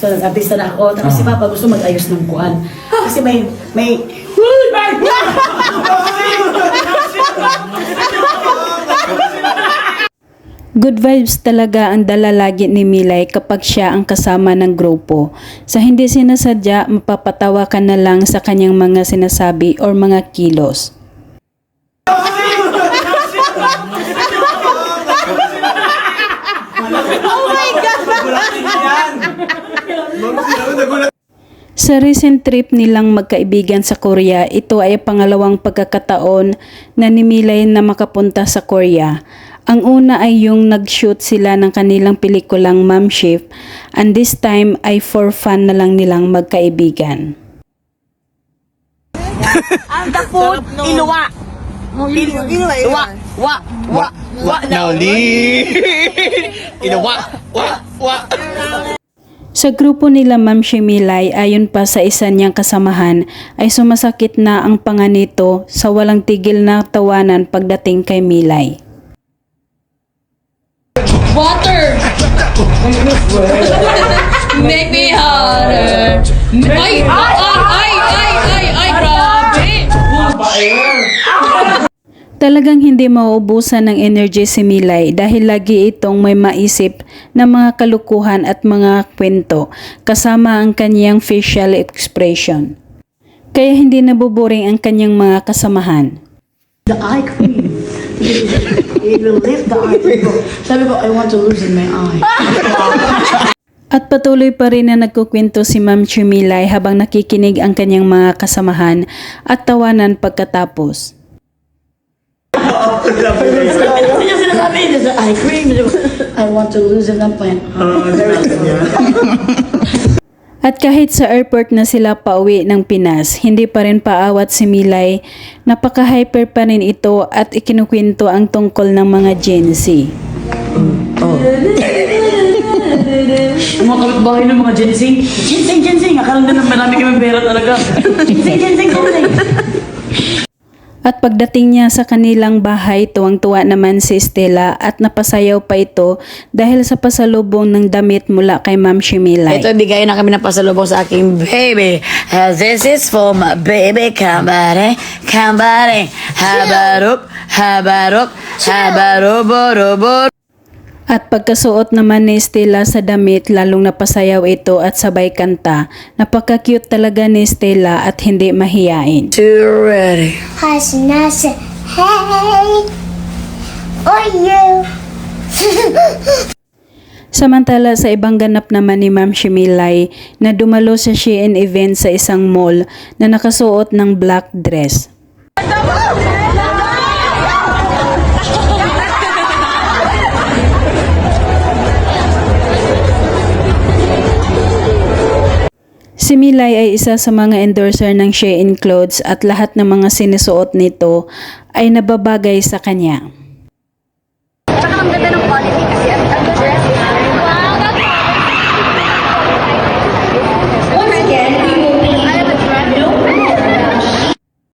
So, artista na ako. Tapos si Papa gusto mag-ayos ng kuan. Kasi may, may, Good vibes talaga ang dala lagi ni Milay kapag siya ang kasama ng grupo. Sa hindi sinasadya, mapapatawa ka na lang sa kanyang mga sinasabi or mga kilos. Sa recent trip nilang magkaibigan sa Korea, ito ay pangalawang pagkakataon na ni Milay na makapunta sa Korea. Ang una ay yung nag-shoot sila ng kanilang pelikulang Mom Shift and this time ay for fun na lang nilang magkaibigan. Ang the food, inuwa. Inuwa, inuwa. Wa, wa, wa, Now Inawa! Wa! Wa! Sa grupo nila Ma'am Shemilay, ayon pa sa isa niyang kasamahan, ay sumasakit na ang panga nito sa walang tigil na tawanan pagdating kay Milay. Water! Make me harder. Ay, ay, ay, ay, Talagang hindi mauubusan ng energy si Milay dahil lagi itong may maisip na mga kalukuhan at mga kwento kasama ang kanyang facial expression. Kaya hindi nabuboring ang kanyang mga kasamahan. the eye cream. It will lift the eye cream. Sabi ko, I want to loosen my eye. At patuloy pa rin na nagkukwento si Ma'am Chumilay habang nakikinig ang kanyang mga kasamahan at tawanan pagkatapos. Ano niya sinasabi? There's the eye cream. I want to loosen up my At kahit sa airport na sila pauwi ng Pinas, hindi pa rin paawat si Milay, napaka-hyper pa rin ito at ikinukwento ang tungkol ng mga Gen Z. Ang mga kapitbahay ng mga ginseng. Ginseng, ginseng. Akala nila marami kami pera talaga. Ginseng, ginseng, ginseng. At pagdating niya sa kanilang bahay, tuwang-tuwa naman si Stella at napasayaw pa ito dahil sa pasalubong ng damit mula kay Ma'am Shimilay. Ito, bigay na kami ng pasalubong sa aking baby. Uh, this is for my baby. Kambare, kambare. Habarok, habarok, habarobo-robo. At pagkasuot naman ni Stella sa damit, lalong napasayaw ito at sabay kanta. Napaka-cute talaga ni Stella at hindi mahiyain. Too ready. Has nasa hey or you Samantala sa ibang ganap naman ni Ma'am Shimilay na dumalo sa Shein event sa isang mall na nakasuot ng black dress. Si Milay ay isa sa mga endorser ng Shein Clothes at lahat ng mga sinusuot nito ay nababagay sa kanya.